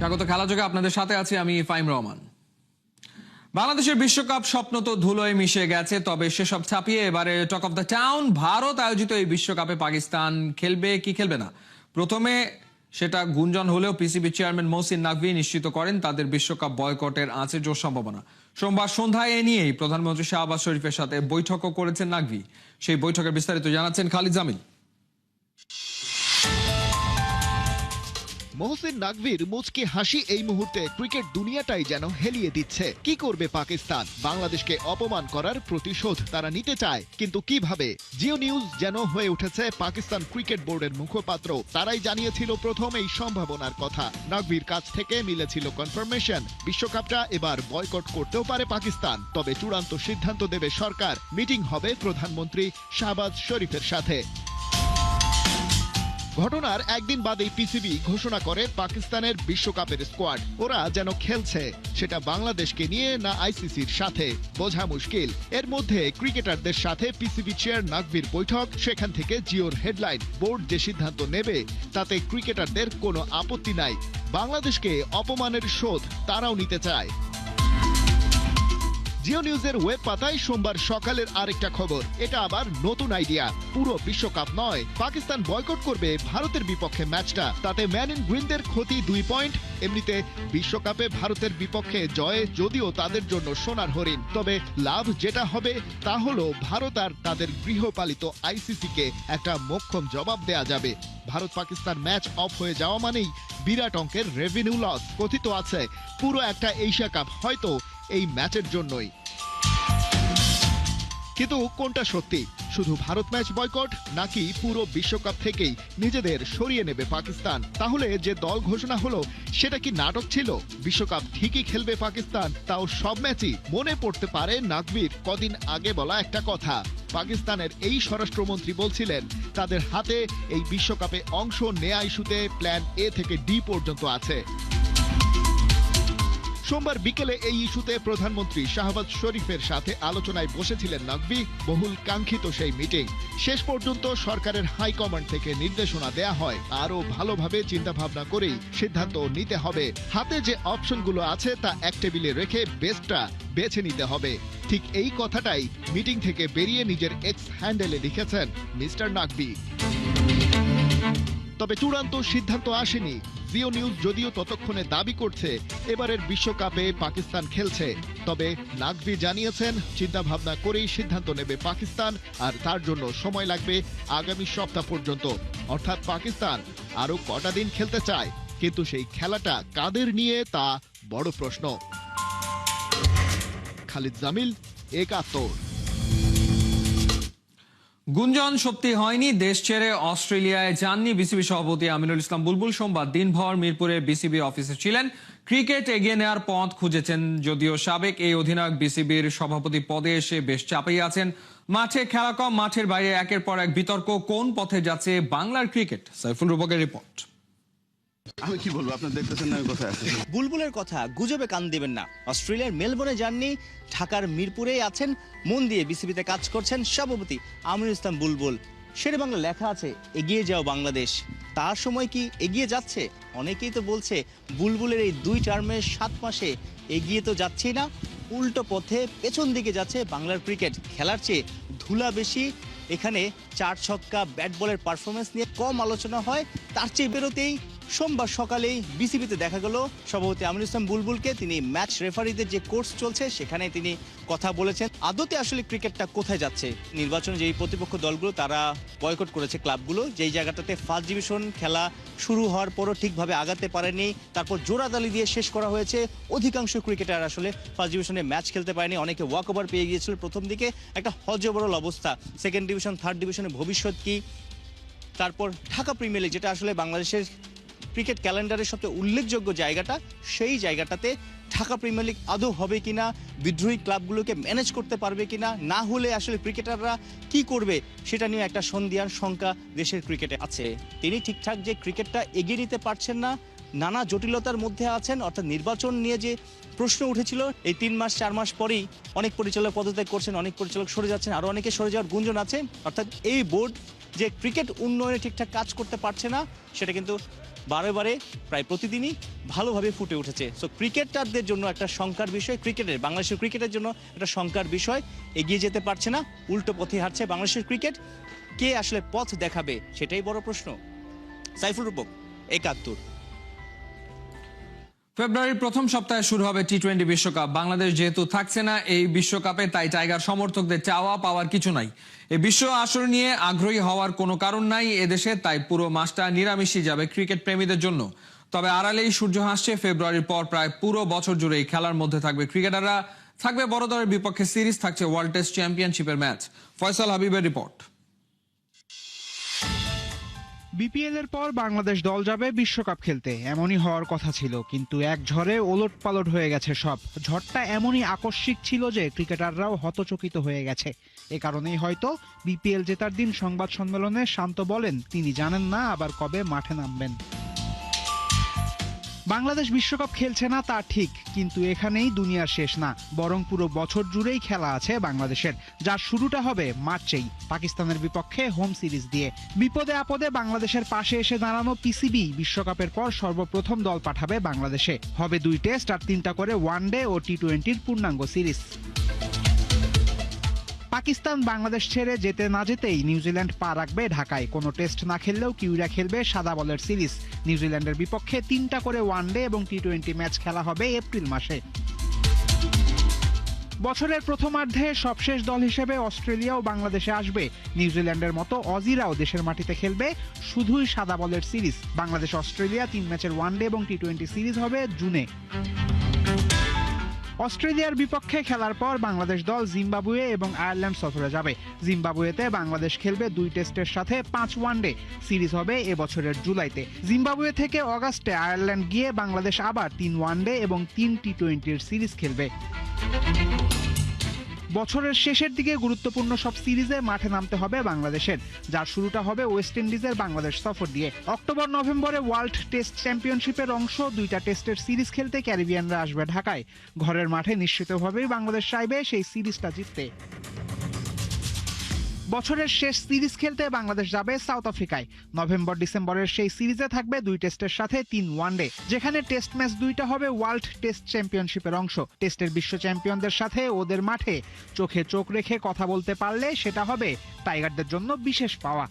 স্বাগত খেলা যোগে আপনাদের সাথে আছি আমি ফাইম রহমান। বাংলাদেশের বিশ্বকাপ স্বপ্ন তো ধুলোয় মিশে গেছে, তবে সেসব ছাপিয়ে এবারে talk of the town, Bharat আয়োজিত এই বিশ্বকাপে পাকিস্তান খেলবে কি খেলবে না? প্রথমে সেটা গুঞ্জন হলেও পিসিবি চেয়ারম্যান মহসিন নাকভি নিশ্চিত করেন, তাদের বিশ্বকাপ বয়কটের আছে জোর সম্ভাবনা। সোমবার সন্ধ্যায় এ নিয়েই প্রধানমন্ত্রী শাহবাজ শরীফের সাথে বৈঠকও করেছেন নাকভি। সেই বৈঠকের বিস্তারিত জানাচ্ছেন খালিদ জামিল। মহসিন নাকভির মুচকি হাসি এই মুহূর্তে ক্রিকেট দুনিয়াটাই যেন হেলিয়ে দিচ্ছে। কি করবে পাকিস্তান? বাংলাদেশকে অপমান করার প্রতিশোধ তারা নিতে চায়, কিন্তু কীভাবে? জিও নিউজ যেন হয়ে উঠেছে পাকিস্তান ক্রিকেট বোর্ডের মুখপাত্র। তারাই জানিয়েছিল প্রথম এই সম্ভাবনার কথা। নাকভির কাছ থেকে মিলেছিল কনফার্মেশন বিশ্বকাপটা এবার বয়কট করতেও পারে পাকিস্তান। তবে চূড়ান্ত সিদ্ধান্ত দেবে সরকার। মিটিং হবে প্রধানমন্ত্রী শাহবাজ শরীফের সাথে। ঘটনার একদিন বাদেই পিসিবি ঘোষণা করে পাকিস্তানের বিশ্বকাপের স্কোয়াড। ওরা যেন খেলছে, সেটা বাংলাদেশকে নিয়ে না আইসিসির সাথে। বোঝা মুশকিল। এর মধ্যে ক্রিকেটারদের সাথে পিসিবি চেয়ার নাকভির বৈঠক, সেখান থেকে জিওর হেডলাইন। বোর্ড যে সিদ্ধান্ত নেবে, তাতে ক্রিকেটারদের কোনো আপত্তি নাই। বাংলাদেশকে অপমানের শোধ তারাও নিতে চায়। জিও নিউজের ওয়েব পাতায় সোমবার সকালের আরেকটা খবর। এটা আবার নতুন আইডিয়া। পুরো বিশ্বকাপ নয়, পাকিস্তান বয়কট করবে ভারতের বিপক্ষে ম্যাচটা। তাতে ম্যান ইন গ্রিনদের ক্ষতি দুই পয়েন্ট। এমনিতে বিশ্বকাপে ভারতের বিপক্ষে জয়ে যদিও তাদের জন্য সোনার হরিণ। তবে লাভ যেটা হবে, তা হলো ভারত আর তাদের গৃহপালিত আইসিসিকে একটা মোক্ষম জবাব দেয়া যাবে। ভারত পাকিস্তান ম্যাচ অফ হয়ে যাওয়া মানেই বিরাট অঙ্কের রেভিনিউ লস কথিত আছে। পুরো একটা এশিয়া কাপ হয়তো এই ম্যাচের জন্যই। কিন্তু কোনটা সত্যি? শুধু ভারত ম্যাচ বয়কট নাকি পুরো বিশ্বকাপ থেকেই নিজেদের সরিয়ে নেবে পাকিস্তান? তাহলে যে দল ঘোষণা হলো, সেটা কি নাটক ছিল? বিশ্বকাপ ঠিকই খেলবে পাকিস্তান, তাও সব ম্যাচই মনে পড়তে পারে নাকবির। কদিন আগে বলা একটা কথা, পাকিস্তানের এই স্বরাষ্ট্রমন্ত্রী বলছিলেন, তাদের হাতে এই বিশ্বকাপে অংশ নেয়া ইস্যুতে প্ল্যান এ থেকে ডি পর্যন্ত আছে। সোমবার বিকেলে এই ইস্যুতে প্রধানমন্ত্রী শাহবাজ শরীফের সাথে আলোচনায় বসেছিলেন নকবি বহুল কাঙ্ক্ষিত সেই মিটিং। শেষ পর্যন্ত সরকারের হাইকমান্ড থেকে নির্দেশনা দেয়া হয়, আরও ভালোভাবে চিন্তাভাবনা করেই সিদ্ধান্ত নিতে হবে। হাতে যে অপশনগুলো আছে তা এক টেবিলে রেখে বেস্টটা বেছে নিতে হবে। ঠিক এই কথাটাই মিটিং থেকে বেরিয়ে নিজের এক্স হ্যান্ডেলে লিখেছেন মিস্টার নাকবি তবে চূড়ান্ত সিদ্ধান্ত আসেনি। জিও নিউজ যদিও ততক্ষণে দাবি করছে, এবারের বিশ্বকাপে পাকিস্তান খেলছে। তবে নাকভি জানিয়েছেন চিন্তা ভাবনা করেই সিদ্ধান্ত নেবে পাকিস্তান, আর তার জন্য সময় লাগবে আগামী সপ্তাহ পর্যন্ত। অর্থাৎ পাকিস্তান আরও কটা দিন খেলতে চায়, কিন্তু সেই খেলাটা কাদের নিয়ে তা বড় প্রশ্ন। খালিদ জামিল, একাত্তর। গুঞ্জন সত্যি হয়নি, দেশ ছেড়ে অস্ট্রেলিয়ায় যাননি বিসিবি সভাপতি আমিনুল ইসলাম বুলবুল সোমবার দিনভর মিরপুরে বিসিবি অফিসে ছিলেন। ক্রিকেট এগিয়ে নেওয়ার পথ খুঁজেছেন যদিও সাবেক এই অধিনায়ক বিসিবির সভাপতি পদে এসে বেশ চাপেই আছেন। মাঠে খেলা কম, মাঠের বাইরে একের পর এক বিতর্ক, কোন পথে যাচ্ছে বাংলার ক্রিকেট? সাইফুল রুবকের রিপোর্ট। আমি কি বলব আপনি দেখতেছেন না আমি কোথায় বুলবুলের কথা গুজবে কান দেবেন না। অস্ট্রেলিয়ার মেলবোর্নে যাননি ঢাকার মিরপুরেই আছেন, মন দিয়ে বিসিবিতে কাজ করছেন সভাপতি আমিনুল ইসলাম বুলবুল। শেরে বাংলা লেখা আছে, এগিয়ে যাও বাংলাদেশ। তার সময় কি এগিয়ে যাচ্ছে? অনেকেই তো বলছে, বুলবুলের এই দুই টার্মের সাত মাসে এগিয়ে তো যাচ্ছেই না। উল্টো পথে পেছন দিকে যাচ্ছে বাংলার ক্রিকেট খেলার চেয়ে ধুলা বেশি। এখানে চার ছক্কা ব্যাট বলের পারফরমেন্স নিয়ে কম আলোচনা হয়, তার চেয়ে বেরোতেই সোমবার সকালেই বিসিবিতে দেখা গেল। সভাপতি আমিনুল ইসলাম বুলবুলকে তিনি ম্যাচ রেফারিদের যে কোর্স চলছে সেখানে তিনি কথা বলেছেন। আদতে আসলে ক্রিকেটটা কোথায় যাচ্ছে? নির্বাচনে যেই প্রতিপক্ষ দলগুলো, তারা বয়কট করেছে ক্লাবগুলো যেই জায়গাটাতে ফার্স্ট ডিভিশন খেলা শুরু হওয়ার পরও ঠিকভাবে আগাতে পারেনি, তারপর জোড়াতালি দিয়ে শেষ করা হয়েছে। অধিকাংশ ক্রিকেটার আসলে ফার্স্ট ডিভিশনে ম্যাচ খেলতে পারেনি, অনেকে ওয়াক ওভার পেয়ে গিয়েছিল প্রথম দিকে। একটা হজবরল অবস্থা। সেকেন্ড ডিভিশন থার্ড ডিভিশনের ভবিষ্যৎ কি? তারপর ঢাকা প্রিমিয়ার লিগ যেটা আসলে বাংলাদেশের ক্রিকেট ক্যালেন্ডারের সবচেয়ে উল্লেখযোগ্য জায়গাটা, সেই জায়গাটাতে ঢাকা প্রিমিয়ার লিগ আদৌ হবে কিনা, বিদ্রোহী ক্লাবগুলোকে ম্যানেজ করতে পারবে কিনা, না হলে আসলে ক্রিকেটাররা কি করবে, সেটা নিয়ে একটা সন্ধিয়ান শঙ্কা দেশের ক্রিকেটে আছে। তিনি ঠিকঠাক যে ক্রিকেটটা এগিয়ে নিতে পারছেন না, নানা জটিলতার মধ্যে আছেন, অর্থাৎ নির্বাচন নিয়ে যে প্রশ্ন উঠেছিল, এই তিন মাস, চার মাস পরেই অনেক পরিচালক পদত্যাগ করছেন, অনেক পরিচালক সরে যাচ্ছেন, আরও অনেকে সরে যাওয়ার গুঞ্জন আছে। অর্থাৎ এই বোর্ড যে ক্রিকেট উন্নয়নে ঠিকঠাক কাজ করতে পারছে না, সেটা কিন্তু বারে বারে প্রায় প্রতিদিনই ভালোভাবে ফুটে উঠেছে। সো ক্রিকেটারদের জন্য একটা শঙ্কার বিষয়, ক্রিকেটের, বাংলাদেশের ক্রিকেটের জন্য একটা শঙ্কার বিষয়, এগিয়ে যেতে পারছে না, উল্টো পথে হারছে বাংলাদেশের ক্রিকেট। কে আসলে পথ দেখাবে সেটাই বড় প্রশ্ন। সাইফুল রূপক, একাত্তর। ফেব্রুয়ারির প্রথম সপ্তাহে শুরু হবে টি টোয়েন্টি বিশ্বকাপ। বাংলাদেশ যেহেতু থাকছে না, এই বিশ্বকাপে তাই টাইগার সমর্থকদের চাওয়া পাওয়ার কিছু নাই। এই বিশ্ব আসর নিয়ে আগ্রহী হওয়ার কোনো কারণ নাই এদেশে তাই পুরো মাসটা নিরামিষই যাবে ক্রিকেট প্রেমীদের জন্য। তবে আড়ালেই সূর্য হাসছে, ফেব্রুয়ারির পর প্রায় পুরো বছর জুড়ে এই খেলার মধ্যে থাকবে ক্রিকেটাররা। থাকবে বড় দলের বিপক্ষে সিরিজ, থাকছে ওয়ার্ল্ড টেস্ট চ্যাম্পিয়নশিপের ম্যাচ। ফয়সাল হাবিবের রিপোর্ট। বিপিএল এর পর বাংলাদেশ দল যাবে বিশ্বকাপ খেলতে। এমনই হওয়ার কথা ছিল, কিন্তু এক ঝড়ে ওলট পালট হয়ে গেছে সব। ঝড়টা এমনই আকস্মিক ছিল যে ক্রিকেটাররাও হতচকিত হয়ে গেছে। এ কারণেই হয়তো বিপিএল জেতার দিন সংবাদ সম্মেলনে শান্ত বলেন, তিনি জানেন না আবার কবে মাঠে নামবেন। বাংলাদেশ বিশ্বকাপ খেলছে না তা ঠিক, কিন্তু এখানেই দুনিয়ার শেষ না, বরং পুরো বছর জুড়েই খেলা আছে বাংলাদেশের, যার শুরুটা হবে মার্চেই, পাকিস্তানের বিপক্ষে হোম সিরিজ দিয়ে। বিপদে আপদে বাংলাদেশের পাশে এসে দাঁড়ানো পিসিবি বিশ্বকাপের পর সর্বপ্রথম দল পাঠাবে বাংলাদেশে, হবে দুই টেস্ট আর তিনটা করে ওয়ান ডে ও টি টোয়েন্টির পূর্ণাঙ্গ সিরিজ। পাকিস্তান বাংলাদেশ ছেড়ে যেতে না যেতেই নিউজিল্যান্ড পা রাখবে ঢাকায়। কোনো টেস্ট না খেললেও কিউরা খেলবে সাদা বলের সিরিজ। নিউজিল্যান্ডের বিপক্ষে তিনটা করে ওয়ানডে এবং টি টোয়েন্টি ম্যাচ খেলা হবে এপ্রিল মাসে। বছরের প্রথমার্ধে সবশেষ দল হিসেবে অস্ট্রেলিয়াও বাংলাদেশে আসবে। নিউজিল্যান্ডের মতো অজিরাও দেশের মাটিতে খেলবে শুধুই সাদা বলের সিরিজ। বাংলাদেশ অস্ট্রেলিয়া তিন ম্যাচের ওয়ানডে এবং টি টোয়েন্টি সিরিজ হবে জুনে। অস্ট্রেলিয়ার বিপক্ষে খেলার পর বাংলাদেশ দল জিম্বাবুয়ে এবং আয়ারল্যান্ড সফরে যাবে। জিম্বাবুয়েতে বাংলাদেশ খেলবে দুই টেস্টের সাথে পাঁচ ওয়ানডে সিরিজ হবে এবছরের জুলাইতে। জিম্বাবুয়ে থেকে অগাস্টে আয়ারল্যান্ড গিয়ে বাংলাদেশ আবার তিন ওয়ানডে এবং তিন টি টোয়েন্টির সিরিজ খেলবে। বছরের শেষের দিকে গুরুত্বপূর্ণ সব সিরিজে মাঠে নামতে হবে বাংলাদেশের, যার শুরুটা হবে ওয়েস্ট ইন্ডিজের বাংলাদেশ সফর দিয়ে। অক্টোবর, নভেম্বরে ওয়ার্ল্ড টেস্ট চ্যাম্পিয়নশিপের অংশ, দুইটা টেস্টের সিরিজ খেলতে ক্যারিবিয়ানরা আসবে ঢাকায়। ঘরের মাঠে নিশ্চিতভাবেই বাংলাদেশ চাইবে সেই সিরিজটা জিততে। বছরের শেষ সিরিজ খেলতে বাংলাদেশ যাবে সাউথ আফ্রিকায়। নভেম্বর, ডিসেম্বরের সেই সিরিজে থাকবে দুই টেস্টের সাথে তিন ওয়ানডে, যেখানে টেস্ট ম্যাচ দুইটা হবে ওয়ার্ল্ড টেস্ট চ্যাম্পিয়নশিপের অংশ। টেস্টের বিশ্ব চ্যাম্পিয়নদের সাথে ওদের মাঠে চোখে চোখ রেখে কথা বলতে পারলে সেটা হবে টাইগারদের জন্য বিশেষ পাওয়া।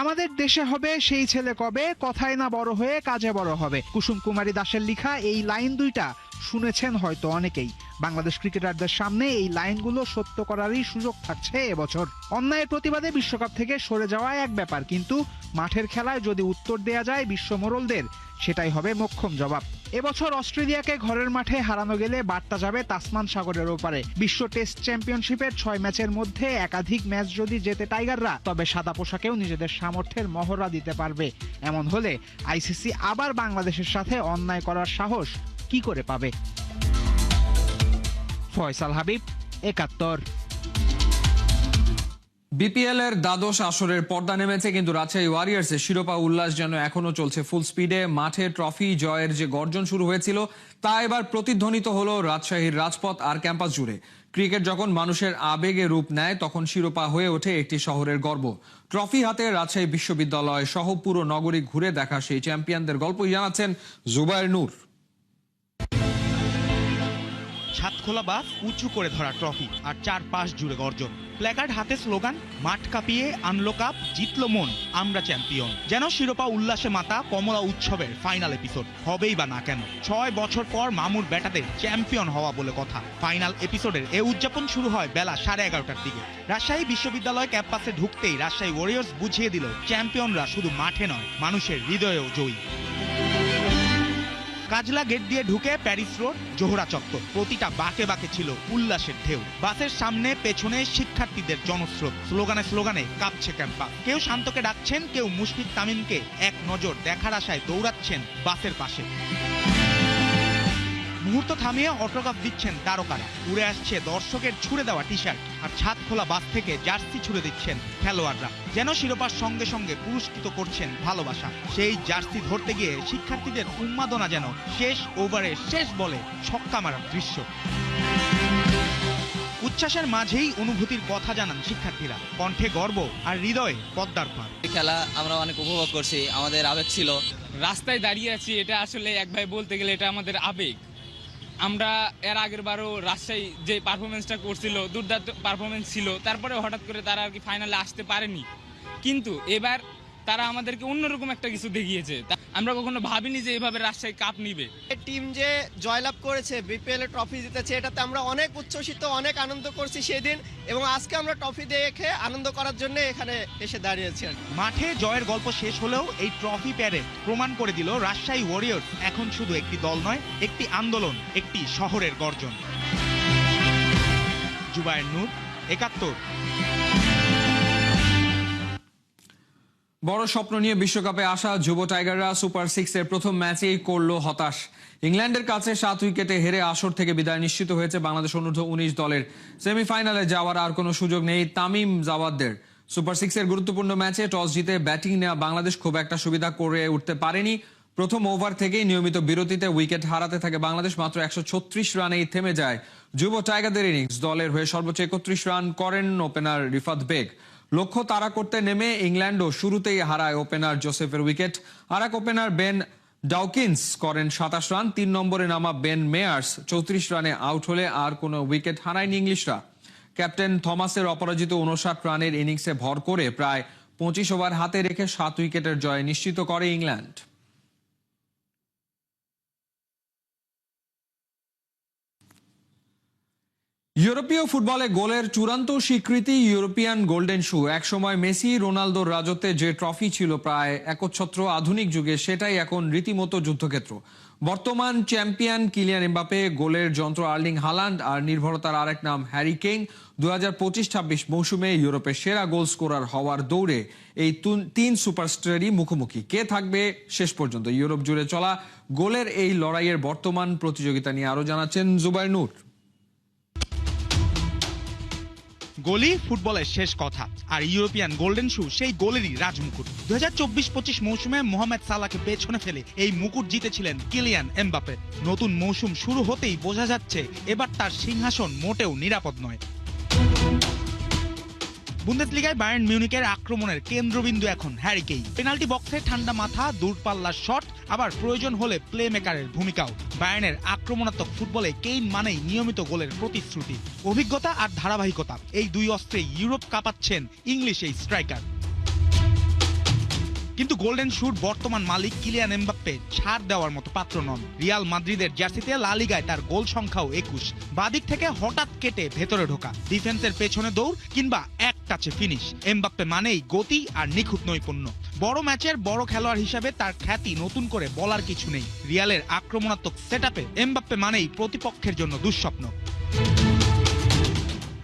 আমাদের দেশে হবে সেই ছেলে কবে? কথায় না বড় হয়ে কাজে বড় হবে। কুসুম কুমারী দাসের লিখা এই লাইন দুইটা শুনেছেন হয়তো অনেকেই। বাংলাদেশ ক্রিকেটারদের সামনে এই লাইনগুলো সত্য করারই সুযোগ থাকছে এবছর। অন্যায়ের প্রতিবাদে বিশ্বকাপ থেকে সরে যাওয়া এক ব্যাপার, কিন্তু মাঠের খেলায় যদি উত্তর দেয়া যায় বিশ্ব মোড়লদের সেটাই হবে মোক্ষম জবাব। এবছর অস্ট্রেলিয়াকে ঘরের মাঠে হারানো গেলে বার্তা যাবে তাসমান সাগরের ওপারে। বিশ্ব টেস্ট চ্যাম্পিয়নশিপের ছয় ম্যাচের মধ্যে একাধিক ম্যাচ যদি জেতে টাইগাররা, তবে সাদা পোশাকেও নিজেদের সামর্থ্যের মহড়া দিতে পারবে। এমন হলে আইসিসি আবার বাংলাদেশের সাথে অন্যায় করার সাহস কি করে পাবে? ফয়সাল হাবিব, একাত্তর। বিপিএল এর দ্বাদশ আসরের পর্দা নেমেছে, কিন্তু রাজশাহী ওয়ারিয়ার্স এর শিরোপা উল্লাস যেন এখনও চলছে ফুল স্পিডে মাঠে ট্রফি জয়ের যে গর্জন শুরু হয়েছিল, তা এবার প্রতিধ্বনিত হলো রাজশাহীর রাজপথ আর ক্যাম্পাস জুড়ে। ক্রিকেট যখন মানুষের আবেগে রূপ নেয়, তখন শিরোপা হয়ে ওঠে একটি শহরের গর্ব। ট্রফি হাতে রাজশাহী বিশ্ববিদ্যালয় সহ পুরো নগরী ঘুরে দেখা সেই চ্যাম্পিয়নদের গল্পই জানাচ্ছেন জুবায়ের নূর। ছাদ খোলা বাস উঁচু করে ধরা ট্রফি আর চার পাশ জুড়ে গর্জন। প্ল্যাকার্ড হাতে স্লোগান, মাঠ কাঁপিয়ে আনলো কাপ জিতলো মন, আমরা চ্যাম্পিয়ন যেন শিরোপা উল্লাসে মাতা কমলা উৎসবের ফাইনাল এপিসোড হবেই বা না কেন? ছয় বছর পর মামুর ব্যাটাদের চ্যাম্পিয়ন হওয়া বলে কথা। ফাইনাল এপিসোডের এ উদযাপন শুরু হয় বেলা সাড়ে এগারোটার দিকে। রাজশাহী বিশ্ববিদ্যালয় ক্যাম্পাসে ঢুকতেই রাজশাহী ওয়ারিয়র্স বুঝিয়ে দিল চ্যাম্পিয়নরা শুধু মাঠে নয়, মানুষের হৃদয়েও জয়ী। কাজলা গেট দিয়ে ঢুকে প্যারিস রোড, জোহরা চত্বর। প্রতিটা বাঁকে বাঁকে ছিল উল্লাসের ঢেউ। বাসের সামনে, পেছনে শিক্ষার্থীদের জনস্রোত। স্লোগানে স্লোগানে কাঁপছে ক্যাম্পাস। কেউ শান্তকে ডাকছেন, কেউ মুশফিক তামিমকে এক নজর দেখার আশায় দৌড়াচ্ছেন বাসের পাশে। মুহূর্ত থামিয়ে অটোগ্রাফ দিচ্ছেন তারকারা। উড়ে আসছে দর্শকের ছুড়ে দেওয়া টি শার্ট আর ছাদ খোলা বাস থেকে জার্সি ছুড়ে দিচ্ছেন খেলোয়াড়রা। যেন শিরোপার সঙ্গে সঙ্গে পুরস্কৃত করছেন ভালোবাসা। সেই জার্সি ধরতে গিয়ে শিক্ষার্থীদের উন্মাদনা যেন শেষ ওভারে শেষ বলে ছক্কা মারার দৃশ্য। উচ্ছ্বাসের মাঝেই অনুভূতির কথা জানান শিক্ষার্থীরা। কণ্ঠে গর্ব আর হৃদয়ে পদ্মার পার এই খেলা আমরা অনেক উপভোগ করছি আমাদের আবেগ ছিল। রাস্তায় দাঁড়িয়ে আছি এটা আসলে এক ভাই বলতে গেলে এটা আমাদের আবেগ। আমরা এর আগের বারও রাজশাহী যে পারফরমেন্সটা করছিল, দুর্দান্ত পারফরমেন্স ছিল তারপরে হঠাৎ করে তারা আর কি ফাইনালে আসতে পারেনি। কিন্তু এবার তারা আমাদেরকে অন্যরকম একটা কিছু দেখিয়েছে। তা- আমরা কখনো ভাবিনি যে এভাবে রাজশাহী কাপ নিবে। টিম যে জয়লাভ করেছে বিপিএল এ ট্রফি জিতেছে এটাতে আমরা অনেক উচ্ছ্বসিত অনেক আনন্দ করছি সেদিন এবং আজকে আমরা ট্রফি দেখে আনন্দ করার জন্য এখানে এসে দাঁড়িয়েছি আর মাঠে জয়ের গল্প শেষ হলেও এই ট্রফি প্যারেড প্রমাণ করে দিল রাজশাহী ওয়ারিয়র্স এখন শুধু একটি দল নয় একটি আন্দোলন একটি শহরের গর্জন। জুবায়ের নূর একাত্তর। বড় স্বপ্ন নিয়ে বিশ্বকাপে আসা যুব টাইগাররা সুপার সিক্সের প্রথম ম্যাচেই করল হতাশ। ইংল্যান্ডের কাছে সাত উইকেটে হেরে আসর থেকে বিদায় নিশ্চিত হয়েছে বাংলাদেশ অনূর্ধ্ব উনিশ দলের। সেমিফাইনালে যাওয়ার আর কোনো সুযোগ নেই তামিম জাওয়াদদের। সুপার সিক্সের গুরুত্বপূর্ণ ম্যাচে টস জিতে ব্যাটিং নেওয়া বাংলাদেশ খুব একটা সুবিধা করে উঠতে পারেনি। প্রথম ওভার থেকেই নিয়মিত বিরতিতে উইকেট হারাতে থাকে বাংলাদেশ, মাত্র একশো ছত্রিশ রানেই থেমে যায় যুব টাইগারদের ইনিংস। দলের হয়ে সর্বোচ্চ একত্রিশ রান করেন ওপেনার রিফাত বেগ। লক্ষ্য তারা করতে নেমে ইংল্যান্ডও শুরুতেই হারায় ওপেনার জোসেফের উইকেট। আর এক ওপেনার বেন ডাউকিন্স করেন সাতাশ রান, তিন নম্বরে নামা বেন মেয়ার্স, চৌত্রিশ রানে আউট হলে আর কোনো উইকেট হারায়নি ইংলিশরা। ক্যাপ্টেন থমাসের অপরাজিত উনষাট রানের ইনিংসে ভর করে প্রায় পঁচিশ ওভার হাতে রেখে সাত উইকেটের জয় নিশ্চিত করে ইংল্যান্ড। ইউরোপীয় ফুটবলে গোলের চূড়ান্ত স্বীকৃতি ইউরোপিয়ান গোল্ডেন শু। একসময় মেসি, রোনালদোর রাজত্বে যে ট্রফি ছিল প্রায় একচ্ছত্র আধুনিক যুগে, সেটাই এখন রীতিমতো যুদ্ধক্ষেত্র। বর্তমান চ্যাম্পিয়ন কিলিয়ান এমবাপে গোলের যন্ত্র আর্লিং হালান্ড আর নির্ভরতার আরেক নাম হ্যারি কেইন দু হাজার পঁচিশ ছাব্বিশ মৌসুমে ইউরোপের সেরা গোল স্কোরার হওয়ার দৌড়ে এই তুন- সুপারস্টারই মুখোমুখি। কে থাকবে শেষ পর্যন্ত? ইউরোপ জুড়ে চলা গোলের এই লড়াইয়ের বর্তমান প্রতিযোগিতা নিয়ে আরও জানাচ্ছেন জুবাইর নূর। গোলই ফুটবলের শেষ কথা। আর ইউরোপিয়ান গোল্ডেন শু সেই গোলেরই রাজমুকুট। দু হাজার চব্বিশ পঁচিশ মৌসুমে মোহাম্মদ সালাকে পেছনে ফেলে এই মুকুট জিতেছিলেন কিলিয়ান এমবাপে নতুন মৌসুম শুরু হতেই বোঝা যাচ্ছে, এবার তার সিংহাসন মোটেও নিরাপদ নয়। বুন্দেসলিগায় বায়ার্ন মিউনিকের আক্রমণের কেন্দ্রবিন্দু এখন হ্যারিকেই পেনাল্টি বক্সে ঠান্ডা মাথা দূরপাল্লার শট, আবার প্রয়োজন হলে প্লে মেকারের ভূমিকাও। বায়ার্নের আক্রমণাত্মক ফুটবলে কেইন মানেই নিয়মিত গোলের প্রতিশ্রুতি। অভিজ্ঞতা আর ধারাবাহিকতা, এই দুই অস্ত্রে ইউরোপ কাঁপাচ্ছেন ইংলিশ এই স্ট্রাইকার। কিন্তু গোল্ডেন শুট বর্তমান মালিক কিলিয়ান এমবাপ্পে ছাড় দেওয়ার মতো পাত্র নন। রিয়াল মাদ্রিদের জার্সিতে লালিগায় তার গোল সংখ্যাও একুশ। বাদিক থেকে হঠাৎ কেটে ভেতরে ঢোকা। ডিফেন্সের পেছনে দৌড় কিংবা এক টাচে ফিনিশ। এমবাপ্পে মানেই গতি আর নিখুঁত নৈপুণ্য। বড় ম্যাচের বড় খেলোয়াড় হিসাবে তার খ্যাতি নতুন করে বলার কিছু নেই। রিয়ালের আক্রমণাত্মক সেটআপে এমবাপ্পে মানেই প্রতিপক্ষের জন্য দুঃস্বপ্ন।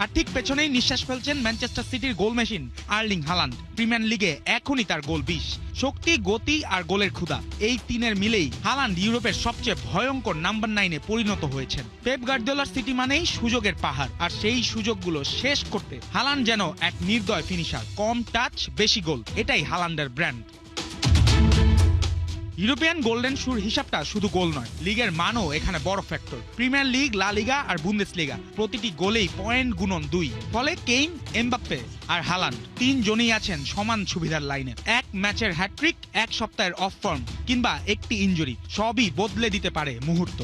আর ঠিক পেছনেই নিঃশ্বাস ফেলছেন ম্যানচেস্টার সিটির goal machine Erling Haaland. Premier লিগে এখনই তার গোল বিশ শক্তি, গতি আর গোলের ক্ষুদা এই তিনের মিলেই হালান্ড ইউরোপের সবচেয়ে ভয়ঙ্কর নাম্বার নাইনে পরিণত হয়েছেন। পেপ গার্দিওলার সিটি মানেই সুযোগের পাহাড়, আর সেই সুযোগগুলো শেষ করতে হালান্ড যেন এক নির্দয় ফিনিশার, কম টাচ, বেশি গোল, এটাই হালান্ডের ব্র্যান্ড। ইউরোপিয়ান গোল্ডেন শুর হিসাবটা শুধু গোল নয়, লিগের মানও এখানে বড় ফ্যাক্টর প্রিমিয়ার লিগ লা লিগা আর বুন্দেস লিগা প্রতিটি গোলেই পয়েন্ট গুণন দুই। ফলে কেইন এমবাপ্পে আর হালান্ড তিনজনই আছেন সমান সুবিধার লাইনে। এক ম্যাচের হ্যাট্রিক এক সপ্তাহের অফ ফর্ম কিংবা একটি ইঞ্জুরি সবই বদলে দিতে পারে মুহূর্ত।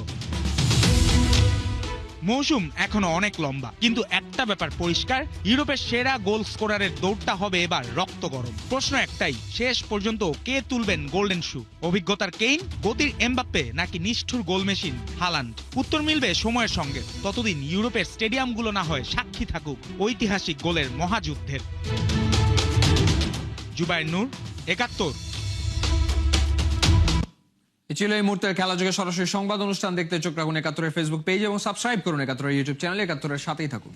মৌসুম এখনও অনেক লম্বা। কিন্তু একটা ব্যাপার পরিষ্কার, ইউরোপের সেরা গোল স্কোরারের দৌড়টা হবে এবার রক্ত গরম। প্রশ্ন একটাই, শেষ পর্যন্ত কে তুলবেন গোল্ডেন শু? অভিজ্ঞতার কেইন, গতির এমবাপ্পে নাকি নিষ্ঠুর গোল মেশিন হালান্ড উত্তর মিলবে সময়ের সঙ্গে। ততদিন ইউরোপের স্টেডিয়ামগুলো না হয় সাক্ষী থাকুক ঐতিহাসিক গোলের মহাযুদ্ধের। জুবাইর নূর, একাত্তর। ছিল এই মুহূর্তের খেলা যোগে সরাসরি সংবাদ অনুষ্ঠান দেখতে চোখ রাখুন একাত্তরের ফেসবুক পেজ এবং সাবস্ক্রাইব করুন একাত্তরের ইউটিউব চ্যানেল একাত্তরের সাথেই থাকুন।